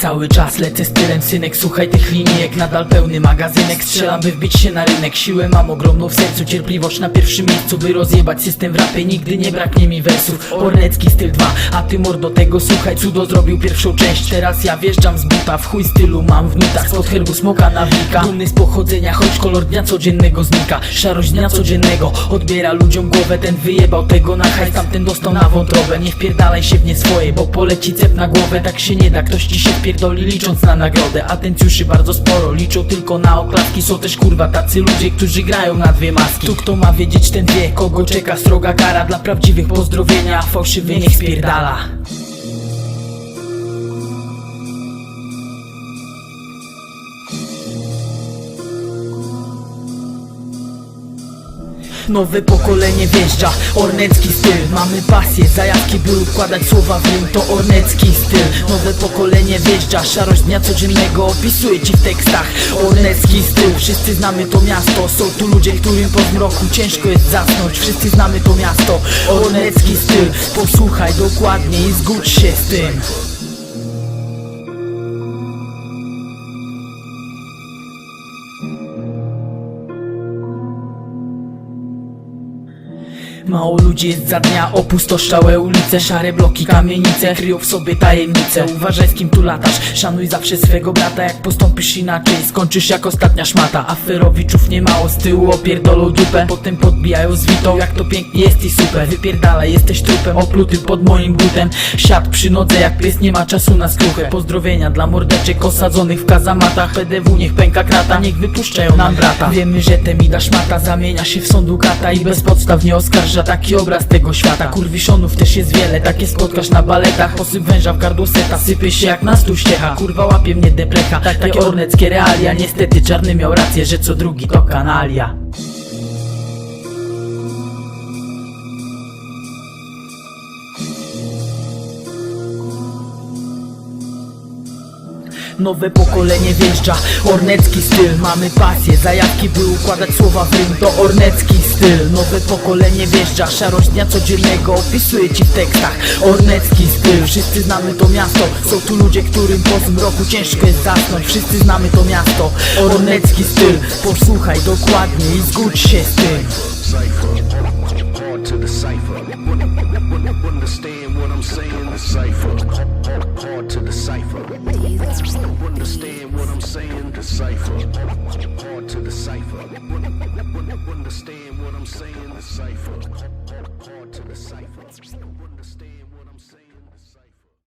Cały czas lecę stylem synek, słuchaj tych linijek Nadal pełny magazynek, strzelam by wbić się na rynek. Siłę mam ogromną w sercu, cierpliwość na pierwszym miejscu By rozjebać system w rapie, nigdy nie braknie mi wersów. Ornecki styl 2, a ty mordo tego słuchaj Cudo zrobił pierwszą część, teraz ja wjeżdżam z buta W chuj stylu mam w nutach, spod herbu smoka nawika. Dumny z pochodzenia, choć kolor dnia codziennego znika. Szarość dnia codziennego, odbiera ludziom głowę. Ten wyjebał tego na hajs, tamten dostał na wątrobę. Nie wpierdalaj się w nie swoje, bo poleci cep na głowę. Tak się nie da, ktoś ci się wpierdoli licząc na nagrodę Atencjuszy bardzo sporo, liczą tylko na oklaski Są też kurwa tacy ludzie, którzy grają na dwie maski. Tu kto ma wiedzieć ten wie, kogo czeka sroga kara Dla prawdziwych pozdrowienia, fałszywy niech spierdala Nowe pokolenie wjeżdża, ornecki styl. Mamy pasję, zajawki by układać słowa w rym To ornecki styl. Nowe pokolenie wjeżdża, szarość dnia codziennego Opisuję ci w tekstach. Ornecki styl, wszyscy znamy to miasto. Są tu ludzie, którym po zmroku ciężko jest zasnąć. Wszyscy znamy to miasto. Ornecki styl, posłuchaj dokładnie i zgódź się z tym Mało ludzi jest za dnia, opustoszałe ulice Szare bloki, kamienice, kryją w sobie tajemnice Uważaj z kim tu latasz, szanuj zawsze swego brata. Jak postąpisz inaczej, skończysz jak ostatnia szmata. Aferowiczów nie mało, z tyłu opierdolą dupę. Potem podbijają zwitą, jak to pięknie jest i super. Wypierdalaj, jesteś trupem, oplutym pod moim butem. Siad przy nodze, jak pies nie ma czasu na skruchę. Pozdrowienia dla mordeczek osadzonych w kazamatach. PDW niech pęka krata, niech wypuszczają nam brata. Wiemy, że te mida szmata zamienia się w sądu kata I bez podstaw nie oskarża taki obraz tego świata. Kurwiszonów też jest wiele, takie spotkasz na baletach. Posyp węża w gardło seta, sypie się jak na stu ściecha. Kurwa łapie mnie deplecha, takie orneckie realia. Niestety czarny miał rację, że co drugi to kanalia Nowe pokolenie wjeżdża, ornecki styl. Mamy pasję, zajawki by układać słowa w rym. To ornecki styl, nowe pokolenie wjeżdża. Szarość dnia codziennego opisuję ci w tekstach. Ornecki styl, wszyscy znamy to miasto. Są tu ludzie, którym po zmroku ciężko jest zasnąć. Wszyscy znamy to miasto, ornecki styl. Posłuchaj dokładnie i zgódź się z tym to the cipher. Understand what I'm saying, the cipher. Hard to the cipher. Understand what I'm saying, the cipher. Hard to the cipher. Understand what I'm saying, the cipher. Hard to the cipher. Understand.